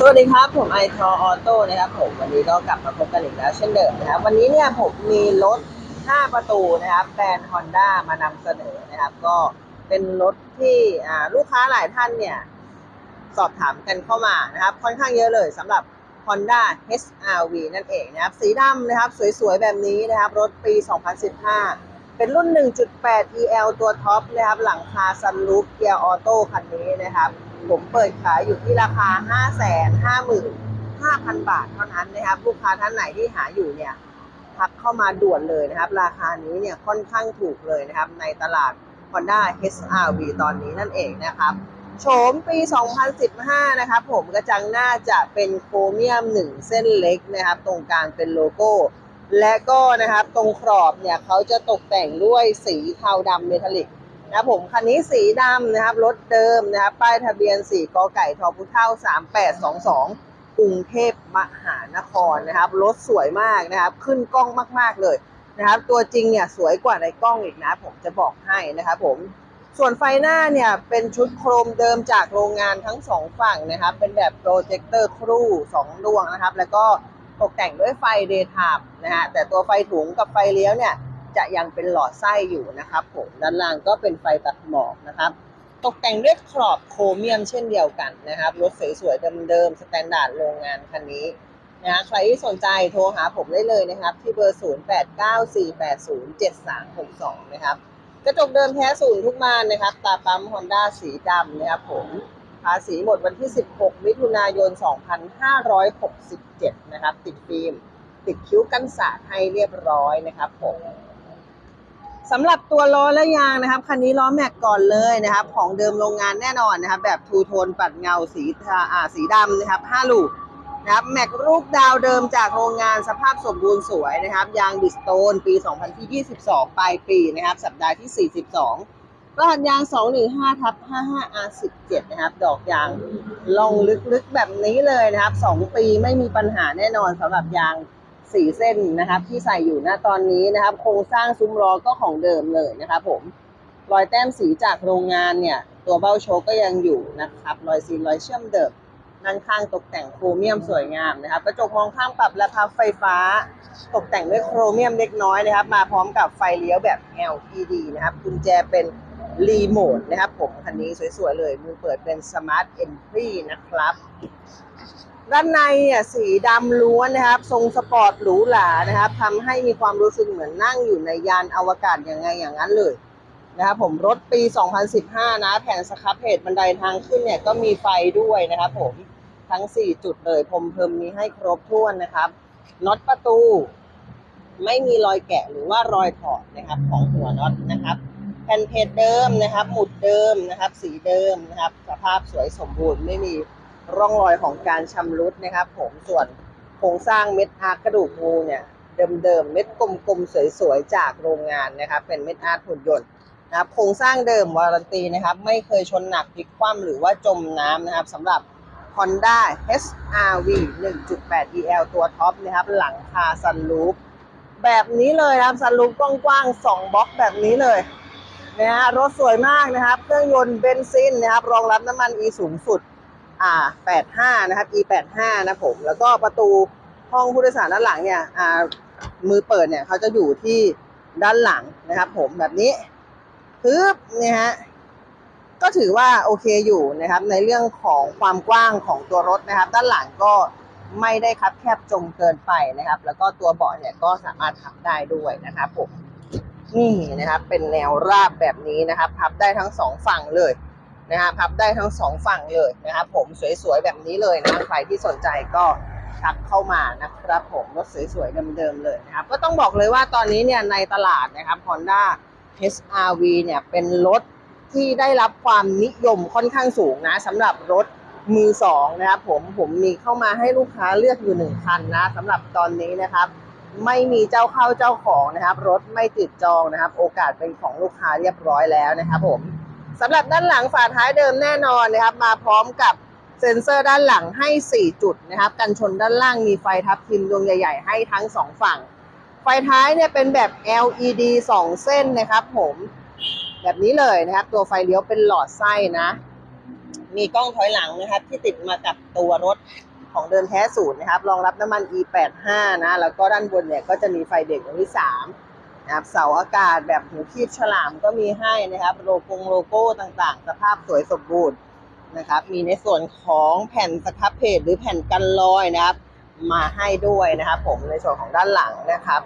สวัสดีครับ ผมไอทอออโต้นะครับผมวันนี้ก็กลับมาพบกันอีกแล้วเช่นเดิมนะครับวันนี้เนี่ยผมมีรถ 5 ประตูนะครับแบรนด์ Honda มานำเสนอนะครับ ก็เป็นรถที่ลูกค้าหลายท่านเนี่ย สอบถามกันเข้ามานะครับ ค่อนข้างเยอะเลยสำหรับ Honda HRV นั่นเองนะครับ สีดำนะครับ สวยๆ แบบนี้นะครับ รถปี 2015 เป็นรุ่น 1.8 EL ตัวท็อปนะครับ หลังคาซันรูฟเกียร์ออโต้คันนี้นะครับ ผมเปิดขายอยู่ที่ราคา 555,000 บาทเท่านั้นนะครับลูกค้าท่านไหนที่หาอยู่เนี่ยทักเข้ามาด่วนเลยนะครับ ราคานี้เนี่ยค่อนข้างถูกเลยนะครับ ในตลาด Honda HRV ตอนนี้นั่นเองนะครับโฉมปี 2015 นะครับผมกระจังหน้าจะเป็นโครเมียม 1 เส้นเล็กนะครับ ตรงกลางเป็นโลโก้ และก็นะครับตรงขอบเนี่ยเขาจะตกแต่งด้วยสีเทาดำเมทัลลิก นะครับผมคันนี้สีดำนะครับรถเดิมนะครับป้ายทะเบียน4กอไก่ทอพุเท่า3822กรุงเทพมหานครนะครับรถสวยมากนะครับ ขึ้นกล้องมาก ๆเลยนะครับ ตัวจริงเนี่ยสวยกว่าในกล้องอีกนะ ผมจะบอกให้นะครับผมส่วนไฟหน้าเนี่ยเป็นชุดโครมเดิมจากโรงงานทั้งสองฝั่งนะครับ เป็นแบบโปรเจคเตอร์ครู2ดวงนะครับ แล้วก็ตกแต่งด้วยไฟเดย์ไทม์นะฮะแต่ตัวไฟถุงกับไฟเลี้ยวเนี่ย จะยังเป็นหลอดไส้อยู่นะครับผมด้านล่างก็เป็นไฟตัดหมอกนะครับ ตกแต่งด้วยขอบโครเมียมเช่นเดียวกันนะครับรถสวยๆเดิมๆสแตนดาร์ดโรงงานคันนี้นะฮะใครที่สนใจโทรหาผมได้เลยนะครับ ที่เบอร์ 0894807362 นะครับ กระจกเดิมแท้ศูนย์ทุกบานนะครับ ตาปั๊ม Honda สีดำนะครับผม ภาษีหมดวันที่ 16 มิถุนายน 2567 นะครับ ติดฟิล์ม ติดคิ้วกันสาดให้เรียบร้อยนะครับผม สำหรับตัวล้อและยางนะครับคันนี้ล้อแม็กก่อนเลยนะครับ ของเดิมโรงงานแน่นอนนะครับ แบบทูโทนปัดเงาสีทาอ่าสีดำนะครับ5ลูกนะครับแม็กรูปดาวเดิมจากโรงงานสภาพสมบูรณ์สวยนะครับ ยางบิสโตนปี 2022 ปลายปีนะครับ สัปดาห์ที่ 42 รหัสยาง 215ทับ 55R17 นะครับ ดอกยางลองลึกๆแบบนี้เลยนะครับ 2 ปีไม่มีปัญหาแน่นอนสำหรับยาง สี่เส้นนะครับ ที่ใส่อยู่ณตอนนี้นะครับ โครงสร้างซุ้มล้อก็ของเดิมเลยนะครับผมรอยแต้มสีจากโรงงานเนี่ย ตัวเบ้าโชก็ยังอยู่นะครับ รอยซีนรอยเชื่อมเดิมด้านข้างตกแต่งโครเมียมสวยงามนะครับกระจกมองข้างปรับและพับไฟฟ้า ตกแต่งด้วยโครเมียมเล็กน้อยนะครับ มาพร้อมกับไฟเลี้ยวแบบ LED นะครับกุญแจเป็นรีโมทนะครับ ผมคันนี้สวยๆเลยมือเปิดเป็น Smart Entry นะครับ ด้านในเนี่ยสีดำล้วนนะครับ ทรงสปอร์ตหรูหรานะครับทำให้มีความรู้สึกเหมือนนั่งอยู่ในยานอวกาศอย่างไงอย่างนั้นเลยนะครับผมรถปี 2015 นะ แผ่นสครับเพจบันไดทางขึ้นเนี่ยก็มีไฟด้วยนะครับผมทั้ง 4 จุดเลยพรมเพิ่มมีให้ครบถ้วนนะครับน็อตประตู ไม่มีรอยแกะหรือว่ารอยถอดนะครับของหัวน็อตนะครับ แผ่นเพจเดิมนะครับ หมุดเดิมนะครับ สีเดิมนะครับ สภาพสวยสมบูรณ์ไม่มี ร่องรอยของการชำรุดนะครับ ผมส่วนโครงสร้างเม็ดอาร์กระดูกงูเนี่ยเดิมๆเม็ดกลมๆสวยๆจากโรงงานนะครับ เป็นเม็ดอาร์ตหุ่นยนต์นะครับโครงสร้างเดิมวารันตีนะครับ ไม่เคยชนหนักพลิกคว่ำหรือว่าจมน้ำนะครับสำหรับ Honda HRV 1.8 EL ตัวท็อปนะครับ หลังคาซันรูฟแบบนี้เลยนะครับซันรูฟกว้างๆ2บล็อกแบบนี้เลยนะฮะรถสวยมากนะครับ เครื่องยนต์เบนซินนะครับ รองรับน้ำมัน E สูงสุด อ่า85 นะครับ E 85นะผม แล้วก็ประตูห้องผู้โดยสารด้านหลังเนี่ยอ่ามือเปิดเนี่ยเขาจะอยู่ที่ด้านหลังนะครับผมแบบนี้ปึ๊บเนี่ยฮะก็ถือว่าโอเคอยู่นะครับ ในเรื่องของความกว้างของตัวรถนะครับ ด้านหลังก็ไม่ได้คับแคบจงเกินไปนะครับ แล้วก็ตัวเบาะเนี่ยก็สามารถพับได้ด้วยนะครับผมนี่นะครับเป็นแนวราบแบบนี้นะครับ พับได้ทั้งสองฝั่งเลย นะฮะพับได้ทั้งสองฝั่งเลยนะครับผมสวยๆแบบนี้เลยนะใครที่สนใจก็ทักเข้ามานะครับผมรถสวยๆเดิมๆเลยนะครับก็ต้องบอกเลยว่าตอนนี้เนี่ยในตลาดนะครับ Honda HRV เนี่ยเป็นรถที่ได้รับความนิยมค่อนข้างสูงนะสำหรับรถมือสองนะครับผมผมมีเข้ามาให้ลูกค้าเลือกอยู่หนึ่งคันนะสำหรับตอนนี้นะครับ ไม่มีเจ้าเข้าเจ้าของนะครับ รถไม่ติดจองนะครับ โอกาสเป็นของลูกค้าเรียบร้อยแล้วนะครับผม สำหรับด้านหลังฝาท้ายเดิมแน่นอนนะครับ มาพร้อมกับเซ็นเซอร์ด้านหลังให้ 4 จุดนะครับ กันชนด้านล่างมีไฟทับทิมดวงใหญ่ ๆ ให้ทั้ง 2 ฝั่ง ไฟท้ายเนี่ยเป็นแบบ LED 2 เส้นนะครับผม แบบนี้เลยนะครับ ตัวไฟเลี้ยวเป็นหลอดไส้นะ มีกล้องถอยหลังนะครับ ที่ติดมากับตัวรถของเดิมแท้ศูนย์นะครับ รองรับน้ำมัน E85 นะ แล้วก็ด้านบนเนี่ยก็จะมีไฟเบรกดวงที่ 3 นะครับเสาอากาศแบบหูคีบฉลามก็มีให้นะครับโลโก้โลโก้ต่างๆ สภาพสวยสมบูรณ์นะครับ มีในส่วนของแผ่นสครับเพจหรือแผ่นกันรอยนะครับ มาให้ด้วยนะครับผมในส่วนของด้านหลังนะครับ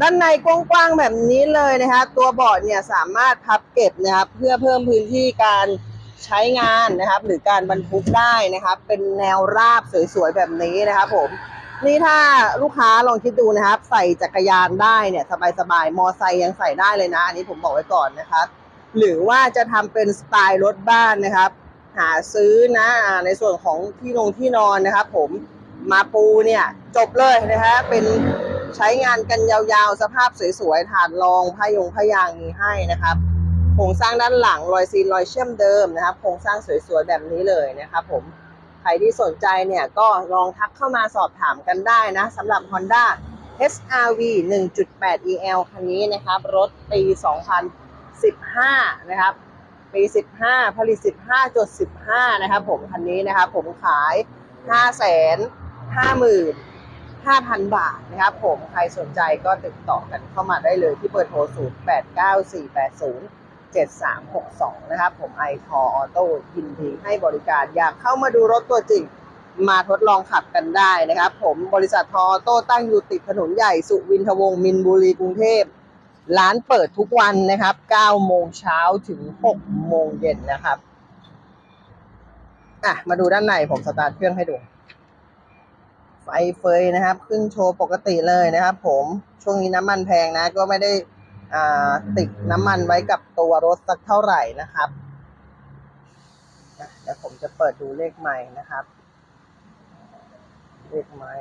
ด้านในกว้างๆแบบนี้เลยนะครับตัวเบาะเนี่ยสามารถพับเก็บนะครับ เพื่อเพิ่มพื้นที่การใช้งานนะครับ หรือการบรรทุกได้นะครับ เป็นแนวราบสวยๆแบบนี้นะครับผม นี่ถ้าลูกค้าลองคิดดูนะครับ ใส่จักรยานได้เนี่ยสบายๆมอไซค์ยังใส่ได้เลยนะ อันนี้ผมบอกไว้ก่อนนะครับ หรือว่าจะทำเป็นสไตล์รถบ้านนะครับ หาซื้อนะในส่วนของที่นงที่นอนนะครับ ผมมาปูเนี่ยจบเลยนะฮะเป็นใช้งานกันยาวๆ สภาพสวยๆถาดรองพายงพยางมีให้นะครับโครงสร้างด้านหลังรอยซีนรอยเชื่อมเดิมนะครับโครงสร้างสวยๆแบบนี้เลยนะครับผม รที่สนใจเนี่ยก็ลองทักเข้ามาสอบถามกันได้นะสำหรับ Honda SRV 1.8 EL คันนี้นะครับ รถปี 2015 นะครับ ปี 15 ผลิต 15จด15 นะครับผมคันนี้นะครับผมขาย5 5 5 0 0 0 5,000 บาทนะครับผมใครสนใจก็ติดต่อกันเข้ามาได้เลยที่เบอร์โทร 0 8 9 4 8 0 7 3 6 2 นะครับ ผมไอทอออโต้ยินดีให้บริการอยากเข้ามาดูรถตัวจริง มาทดลองขับกันได้นะครับ ผมบริษัททออโต้ตั้งอยู่ติดถนนใหญ่สุวินทวงศ์มินบุรีกรุงเทพ ร้านเปิดทุกวันนะครับ 9 โมงเช้าถึง 6 โมงเย็นนะครับอะมาดูด้านในผมสตาร์ทเครื่องให้ดู ไฟเฟยนะครับ ขึ้นโชว์ปกติเลยนะครับ ผมช่วงนี้น้ำมันแพงนะ ก็ไม่ได้ ติดน้ำมันไว้กับตัวรถสักเท่าไหร่นะครับเดี๋ยวผมจะเปิดดูเลขใหม่นะครับ เลขใหม่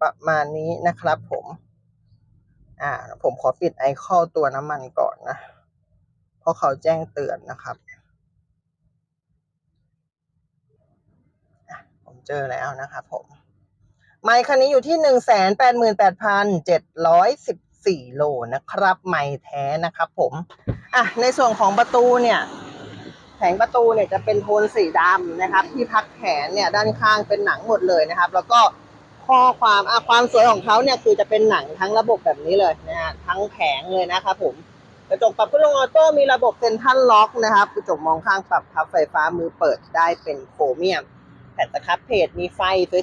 ประมาณนี้นะครับผม อ่า ผมขอปิดไอคอลตัวน้ำมันก่อนนะ เพราะเขาแจ้งเตือนนะครับ ผมเจอแล้วนะครับผม ไมค์คันนี้อยู่ที่หนึ่งแสนแปดหมื่นแปดพันเจ็ดร้อยสิบสี่โลนะครับ ไมค์แท้นะครับผมอะในส่วนของประตูเนี่ยแผงประตูเนี่ยจะเป็นโทนสีดำนะครับ ที่พักแขนเนี่ยด้านข้างเป็นหนังหมดเลยนะครับ แล้วก็ข้อความอะความสวยของเขาเนี่ยคือจะเป็นหนังทั้งระบบแบบนี้เลยนะฮะทั้งแผงเลยนะครับผมกระจกปรับพัดลมออโต้มีระบบเซ็นทรัลล็อกนะครับกระจกมองข้างปรับพับไฟฟ้ามือเปิดได้เป็นโครเมียม แผ่นตะครับเพจมีไฟ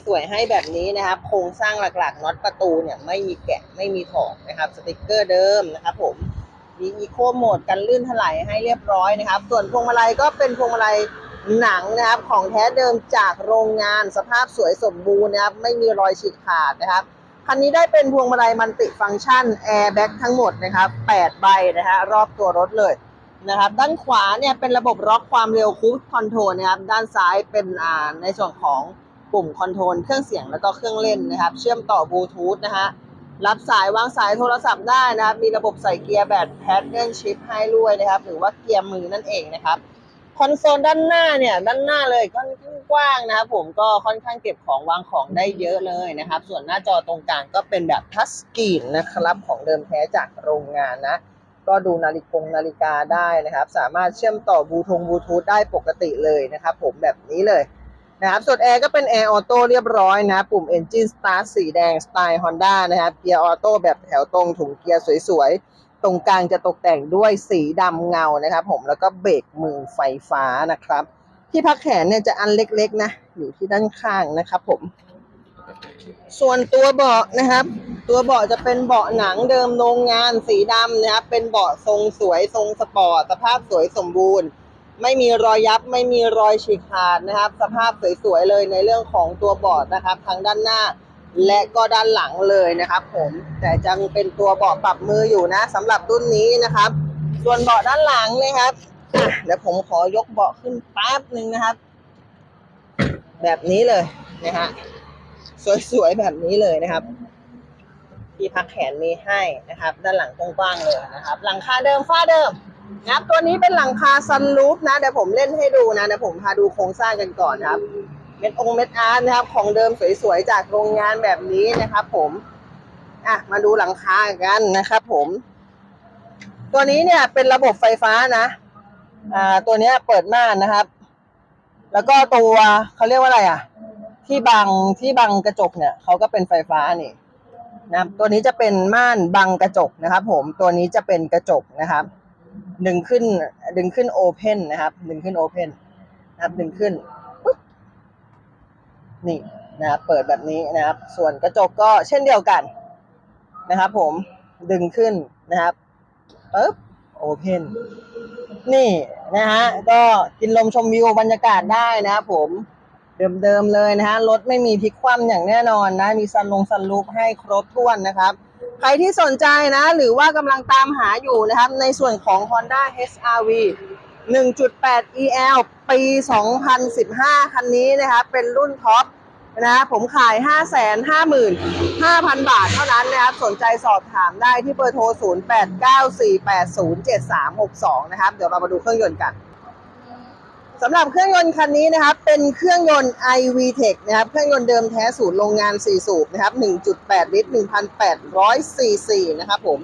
สวยๆให้แบบนี้นะครับ โครงสร้างหลักๆน็อตประตูเนี่ยไม่มีแกะไม่มีถอดนะครับสติกเกอร์เดิมนะครับผมมีอีโคโหมดกันลื่นถลายให้เรียบร้อยนะครับ ส่วนพวงมาลัยก็เป็นพวงมาลัยหนังนะครับของแท้เดิมจากโรงงานสภาพสวยสมบูรณ์นะครับไม่มีรอยฉีกขาดนะครับคันนี้ได้เป็นพวงมาลัยมันติฟังก์ชันแอร์แบ็กทั้งหมดนะครับ 8 ใบนะฮะรอบตัวรถเลย นะครับ ด้านขวาเนี่ยเป็นระบบล็อกความเร็วคูดคอนโทรลนะครับ ด้านซ้ายเป็นอ่าในส่วนของปุ่มคอนโทรลเครื่องเสียงแล้วก็เครื่องเล่นนะครับ เชื่อมต่อบลูทูธนะฮะรับสายวางสายโทรศัพท์ได้นะครับ มีระบบใส่เกียร์แบบแพดเดิลชิพให้ด้วยนะครับ หรือว่าเกียร์มือนั่นเองนะครับคอนโซลด้านหน้าเนี่ยด้านหน้าเลยก็กว้างนะครับผมก็ค่อนข้างเก็บของวางของได้เยอะเลยนะครับ ส่วนหน้าจอตรงกลางก็เป็นแบบทัชสกรีนนะครับของเดิมแท้จากโรงงานนะ ก็ดูนาฬิกงนาฬิกาได้นะครับ สามารถเชื่อมต่อบลูทงบลูทูธได้ปกติเลยนะครับ ผมแบบนี้เลยนะครับส่วนแอร์ก็เป็นแอร์ออโต้เรียบร้อยนะ ปุ่ม Engine Start สีแดงสไตล์ Honda นะครับ เกียร์ออโต้แบบแถวตรงถุงเกียร์สวยๆ ตรงกลางจะตกแต่งด้วยสีดำเงานะครับ ผมแล้วก็เบรกมือไฟฟ้านะครับ ที่พักแขนเนี่ยจะอันเล็กๆนะ อยู่ที่ด้านข้างนะครับผม ส่วนตัวเบาะนะครับ ตัวเบาะจะเป็นเบาะหนังเดิมโรงงานสีดำนะครับ เป็นเบาะทรงสวยทรงสปอร์ตสภาพสวยสมบูรณ์ ไม่มีรอยยับไม่มีรอยฉีกขาดนะครับ สภาพสวยๆเลยในเรื่องของตัวเบาะนะครับ ทั้งด้านหน้าและก็ด้านหลังเลยนะครับ ผมแต่ยังเป็นตัวเบาะปรับมืออยู่นะสำหรับรุ่นนี้นะครับ ส่วนเบาะด้านหลังนะครับเดี๋ยวผมขอยกเบาะขึ้นแป๊บหนึ่งนะครับ แบบนี้เลยนะฮะ สวยๆแบบนี้เลยนะครับ ที่พักแขนมีให้นะครับ ด้านหลังกว้างๆเลยนะครับ หลังคาเดิมฝ้าเดิมนะครับตัวนี้เป็นหลังคาซันรูฟนะเดี๋ยวผมเล่นให้ดูนะเดี๋ยวผมพาดูโครงสร้างกันก่อนครับเม็ดองค์เม็ดอาร์ตนะครับ ของเดิมสวยๆจากโรงงานแบบนี้นะครับ ผมอะมาดูหลังคากันนะครับ ผม ตัวนี้เนี่ยเป็นระบบไฟฟ้านะอ่าตัวนี้เปิดม่านนะครับ แล้วก็ตัวเขาเรียกว่าอะไรอะ ที่บังที่บังกระจกเนี่ยเขาก็เป็นไฟฟ้านี่นะครับตัวนี้จะเป็นม่านบังกระจกนะครับ ผมตัวนี้จะเป็นกระจกนะครับ ดึงขึ้นดึงขึ้นโอเพนนะครับ ดึงขึ้นโอเพนนะครับ ดึงขึ้นนี่นะครับเปิดแบบนี้นะครับ ส่วนกระจกก็เช่นเดียวกันนะครับ ผมดึงขึ้นนะครับปุ๊บโอเพนนี่นะฮะก็กินลมชมวิวบรรยากาศได้นะครับผม เดิมๆเลยนะฮะรถไม่มีพลิกคว่ำอย่างแน่นอนนะมีซันลงซันลูปให้ครบถ้วนนะครับ ใครที่สนใจนะ หรือว่ากำลังตามหาอยู่นะครับ ในส่วนของ Honda HRV 1.8 EL ปี 2015 คันนี้นะครับ เป็นรุ่นท็อปนะผมขาย 555,000 บาทเท่านั้นนะครับ สนใจสอบถามได้ที่เบอร์โทร 0894807362 นะครับ เดี๋ยวเรามาดูเครื่องยนต์กัน สำหรับเครื่องยนต์คันนี้นะครับ เป็นเครื่องยนต์ iVTEC นะครับ เครื่องยนต์เดิมแท้สูตรโรงงาน 4 สูบนะครับ 1.8 ลิตร 1,800 ซีซีนะครับผม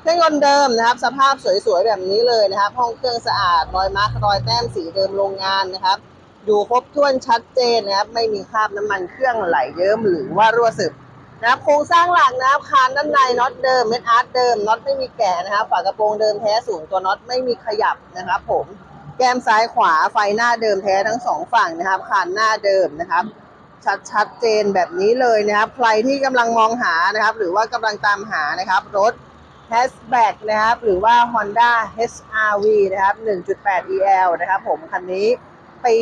เครื่องยนต์เดิมนะครับ สภาพสวยๆ แบบนี้เลยนะครับ ห้องเครื่องสะอาด รอยมาร์ครอยแต้มสีเดิมโรงงานนะครับอยู่ครบถ้วนชัดเจนนะครับ ไม่มีคราบน้ำมันเครื่องไหลเยิ้มหรือว่ารั่วซึมนะครับ โครงสร้างหลักนะครับ คานด้านในน็อตเดิมเม็ดอาร์ตเดิม น็อตไม่มีแกะนะครับ ฝากระโปรงเดิมแท้สูงตัวน็อตไม่มีขยับนะครับผม แก้มซ้ายขวาไฟหน้าเดิมแท้ทั้งสองฝั่งนะครับคานหน้าเดิมนะครับ ชัดชัดเจนแบบนี้เลยนะครับ ใครที่กำลังมองหานะครับ หรือว่ากำลังตามหานะครับ รถ h a t c h b a c นะครับ หรือว่า Honda HRV นะครับ 1.8 EL นะครับ ผมคันนี้ปี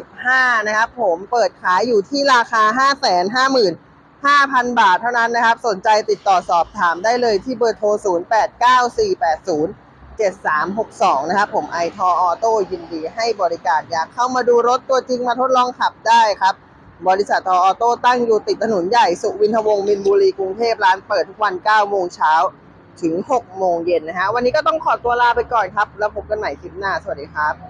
2015 นะครับ ผมเปิดขายอยู่ที่ราคา 555,000 บาทเท่านั้นนะครับ สนใจติดต่อสอบถามได้เลยที่เบอร์โทร 089480 7362 นะครับ ผมไอทอออโต้ยินดีให้บริการอยากเข้ามาดูรถตัวจริงมาทดลองขับได้ครับ บริษัททอออโต้ตั้งอยู่ติดถนนใหญ่สุวินทวงศ์มินบุรีกรุงเทพร้านเปิดทุกวัน 9 โมงเช้าถึง 6 โมงเย็นนะฮะ วันนี้ก็ต้องขอตัวลาไปก่อนครับ แล้วพบกันใหม่คลิปหน้า สวัสดีครับ